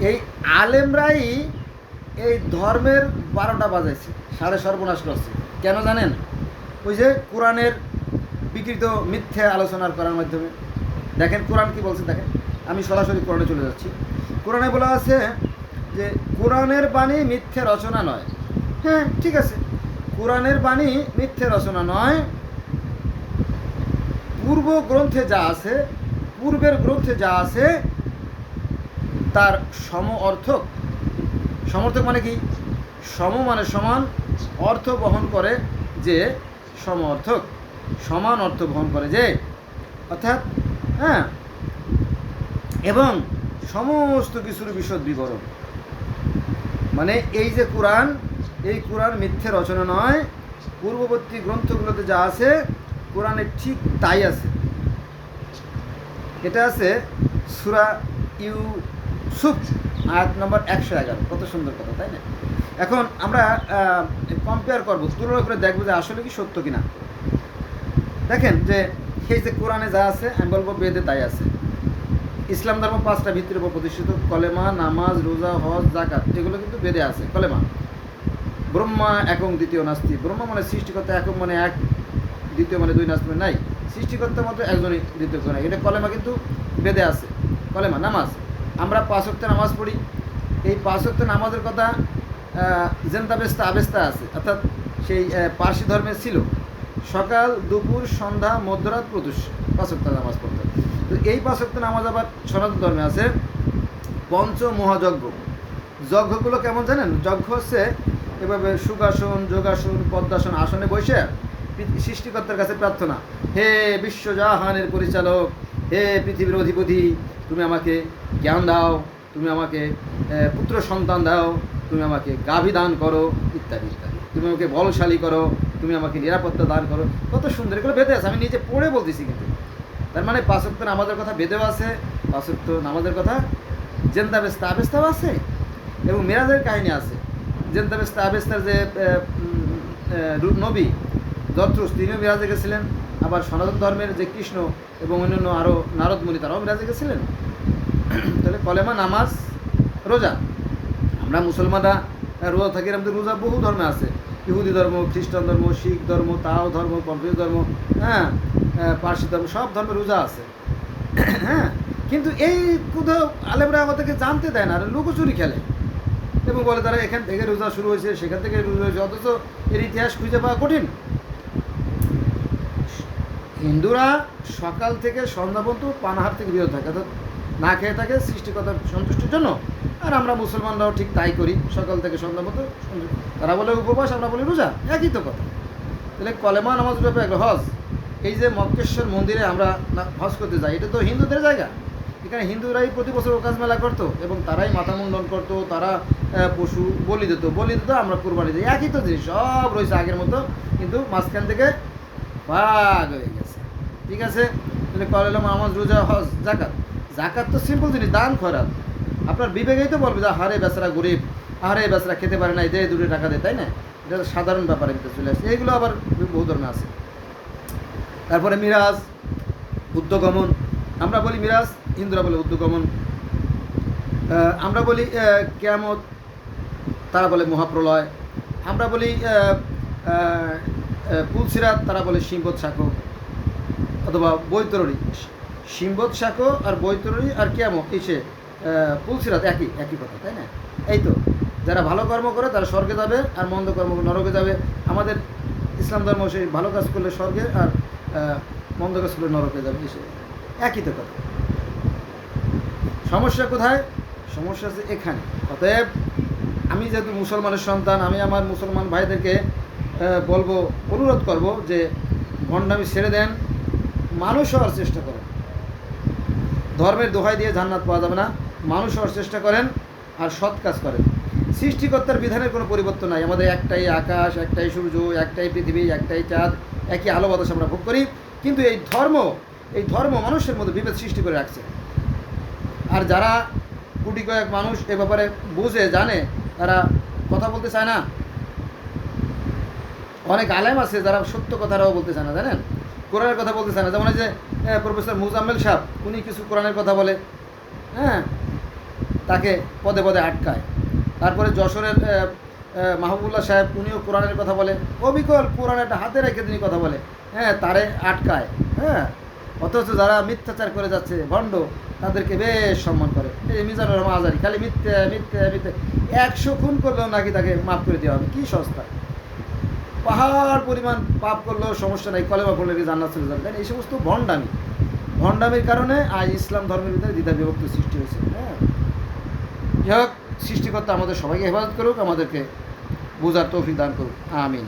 এই আলেমরাই এই ধর্মের বারোটা বাজাইছে, সাড়ে সর্বনাশ করছে। কেন জানেন? ওই যে কোরআনের বিকৃত মিথ্যে আলোচনার করার মাধ্যমে। দেখেন, কোরআন কি বলছে দেখেন। আমি সরাসরি কোরআনে চলে যাচ্ছি। কোরআনে বলা আছে যে, কোরআনের বাণী মিথ্যে রচনা নয়। হ্যাঁ ঠিক আছে। কোরআনের বাণী মিথ্যে রচনা নয়। পূর্ব গ্রন্থে যা আছে, পূর্বের গ্রন্থে যা আছে তার সম অর্থক। সমর্থক মানে কি? সম মানে সমান অর্থ বহন করে যে সম অর্থক। সমান অর্থ বহন করে যে। অর্থাৎ হ্যাঁ। এবং সমস্ত কিছুর বিশদ বিবরণ। মানে এই যে কোরআন, এই কোরআন মিথ্যে রচনা নয়। পূর্ববর্তী গ্রন্থগুলোতে যা আছে, কোরআনে ঠিক তাই আছে। এটা আছে সুরা ইউসুফ আয়াত নম্বর একশো এগারো। কত সুন্দর কথা, তাই না? এখন আমরা কম্পেয়ার করব, তুলনা করে দেখব যে আসলে কি সত্য কিনা। দেখেন যে সেই যে কোরআনে যা আছে, আমি বলব বেদে তাই আছে। ইসলাম ধর্ম পাঁচটা ভিত্তির উপর প্রতিষ্ঠিত, কলেমা, নামাজ, রোজা, হজ জাকাত এগুলো কিন্তু বেদে আছে, কলেমা। ব্রহ্মা একং দ্বিতীয় নাস্তি। ব্রহ্মা মানে সৃষ্টিকর্তা একক মানে এক, দ্বিতীয় মানে দুই, নাস্তি মানে নাই। সৃষ্টিকর্তার মতো একজনই, দ্বিতীয় এটা কলেমা কিন্তু বেদে আছে। কলেমা, নামাজ। আমরা পাঁচ ওয়াক্ত নামাজ পড়ি। এই পাঁচ ওয়াক্ত নামাজের কথা জেন্তাবেস্তা আবেস্তা আছে, অর্থাৎ সেই পার্সি ধর্মে ছিল। সকাল, দুপুর, সন্ধ্যা, মধ্যরাত, প্রদুষ, পাঁচ ওয়াক্ত নামাজ পড়তে তো এই পাঁচ ওয়াক্ত নামাজ আবার সনাতন ধর্মে আছে, পঞ্চ মহাযজ্ঞ। যজ্ঞগুলো কেমন জানেন? যজ্ঞ হচ্ছে এভাবে সুগাসন যোগাসন, পদ্মাসন আসনে বসে সৃষ্টিকর্তার কাছে প্রার্থনা। হে বিশ্বজাহানের পরিচালক, হে পৃথিবীর অধিপতি তুমি আমাকে জ্ঞান দাও, তুমি আমাকে পুত্র সন্তান দাও, তুমি আমাকে গাভী দান করো, ইত্যাদি ইত্যাদি। তুমি আমাকে বলশালী করো, তুমি আমাকে নিরাপত্তা দান করো। কত সুন্দর, এগুলো বেঁধে আছে, আমি নিজে পড়ে বলতেছি কিন্তু। তার মানে পাঁচক্ত নামাজের কথা বেদেও আছে, পাঁচক্ত নামাজের কথা জেন্দাবেস্তা আবেস্তাও আছে, এবং মেরাজের কাহিনী আছে। জেন্দাবেস্তা আবেস্তার যে নবী দত্রুস তিনিও মেরাজে গেছিলেন। আবার সনাতন ধর্মের যে কৃষ্ণ এবং অন্যান্য আরও নারদ মুনি, তারাও মেরাজে গেছিলেন। তাহলে কলেমা নামাজ রোজা। আমরা মুসলমানরা রোজা থাকি, আমাদের রোজা বহু ধর্মে আছে। ইহুদি ধর্ম, খ্রিস্টান ধর্ম, শিখ ধর্ম, তাও ধর্ম কনফিউজ ধর্ম হ্যাঁ পার্সি ধর্ম, সব ধর্মে রোজা আছে। হ্যাঁ কিন্তু এই কোথাও আলেমরা আমাদেরকে জানতে দেয় না, আর লুকোচুরি খেলে। এবং বলে তারা এখান থেকে রোজা শুরু হয়েছে, সেখান থেকে রোজা হয়েছে, অথচ এর ইতিহাস খুঁজে পাওয়া কঠিন। হিন্দুরা সকাল থেকে সন্ধ্যা পর্যন্ত পানাহার থেকে বিরত থাকে, অর্থাৎ না খেয়ে থাকে সৃষ্টিকর্তার সন্তুষ্টির জন্য। আর আমরা মুসলমানরাও ঠিক তাই করি, সকাল থেকে সন্ধ্যা পর্যন্ত তারা বলে উপবাস, আমরা বলি রোজা, একই তো কথা। তাহলে কলেমা নামাজ রূপে হজ, এই যে মক্কেশ্বর মন্দিরে আমরা হজ করতে যাই, এটা তো হিন্দুদের জায়গা। এখানে হিন্দুরাই প্রতি বছর ওকাজ মেলা করতো এবং তারাই মাথা মুন্ডন করতো, তারা পশু বলি দিত। বলি দিত, আমরা কুরবানি দিই। একই তো জিনিস, সব রয়েছে আগের মতো, কিন্তু মাঝখান থেকে ভাগ হয়ে গেছে। ঠিক আছে? তাহলে কলেলাম নামাজ রোজা হজ জাকাত জাকাত তো সিম্পল জিনিস, দান খরাত আপনার বিবেকেই তো বলবে যে হারে বেচারা গরিব হারে বেচারা খেতে পারে না দে দুটো টাকা দেয় তাই না? এটা সাধারণ ব্যাপারের ভিতরে চলে আসছে এইগুলো আবার বহু ধরনের আছে। তারপরে মিরাজ উদ্যোগমন আমরা বলি মিরাজ হিন্দুরা বলে উদ্যোগমন আমরা বলি কেয়ামত, তারা বলে মহাপ্রলয়। আমরা বলি পুলসিরাত, তারা বলে সিম্বত শাখো অথবা বৈতরণী। সিম্বত শাখো আর বৈতরণী আর কেয়ামত এসে পুলসিরাত একই একই কথা, তাই না? এই তো, যারা ভালো কর্ম করে তারা স্বর্গে যাবে আর মন্দ কর্ম নরকে যাবে। আমাদের ইসলাম ধর্ম সেই ভালো কাজ করলে স্বর্গে আর মন্দ কাজ করলে নরকে যাবে এসে একই তো কথা। সমস্যা কোথায়? সমস্যা আছে এখানে। অতএব, আমি যেহেতু মুসলমানের সন্তান, আমি আমার মুসলমান ভাইদেরকে বলব, অনুরোধ করব যে ভণ্ডামি ছেড়ে দেন, মানুষ হওয়ার চেষ্টা করেন। ধর্মের দোহাই দিয়ে জান্নাত পাওয়া যাবে না, মানুষ হওয়ার চেষ্টা করেন আর সৎ কাজ করেন। সৃষ্টিকর্তার বিধানের কোনো পরিবর্তন নাই। আমাদের একটাই আকাশ, একটাই সূর্য, একটাই পৃথিবী, একটাই চাঁদ, একই আলো বাতাস আমরা ভোগ করি। কিন্তু এই ধর্ম এই ধর্ম মানুষের মধ্যে বিভেদ সৃষ্টি করে রাখছে। আর যারা কুটি কয়েক মানুষ এ ব্যাপারে বুঝে, জানে, তারা কথা বলতে চায় না। অনেক আলেম আছে যারা সত্য কথাটাও বলতে চায় না, জানেন? কোরআনের কথা বলতে চায় না। যেমন যে প্রফেসর মুজাম্মেল সাহেব, উনি কিছু কোরআনের কথা বলে হ্যাঁ? তাকে পদে পদে আটকায়। তারপরে যশোরের মাহবুবুল্লাহ সাহেব, উনিও কোরআনের কথা বলে। অবিকল কোরআন একটা হাতে রেখে তিনি কথা বলে হ্যাঁ? তারে আটকায় হ্যাঁ? অথচ যারা মিথ্যাচার করে যাচ্ছে, ভণ্ড, তাদেরকে বেশ সম্মান করে। এই মিজানুর রহমান আজারি, খালি মিথ্যে মিথ্যে মিথ্যে, একশো খুন করলেও নাকি তাকে মাফ করে দেওয়া হবে। কী সস্তা। পাহাড় পরিমাণ পাপ করলেও সমস্যা নাই, কলেমা পড়লে জান্নাত চলে যাবে? এই সমস্ত ভণ্ডামি। ভণ্ডামির কারণে আজ ইসলাম ধর্মের ভিতরে দ্বিধা বিভক্ত সৃষ্টি হয়েছে হ্যাঁ? যাই হোক, সৃষ্টিকর্তা আমাদের সবাইকে হেফাজত করুক, আমাদেরকে বোঝার তৌফিক দান করুক। আমিন।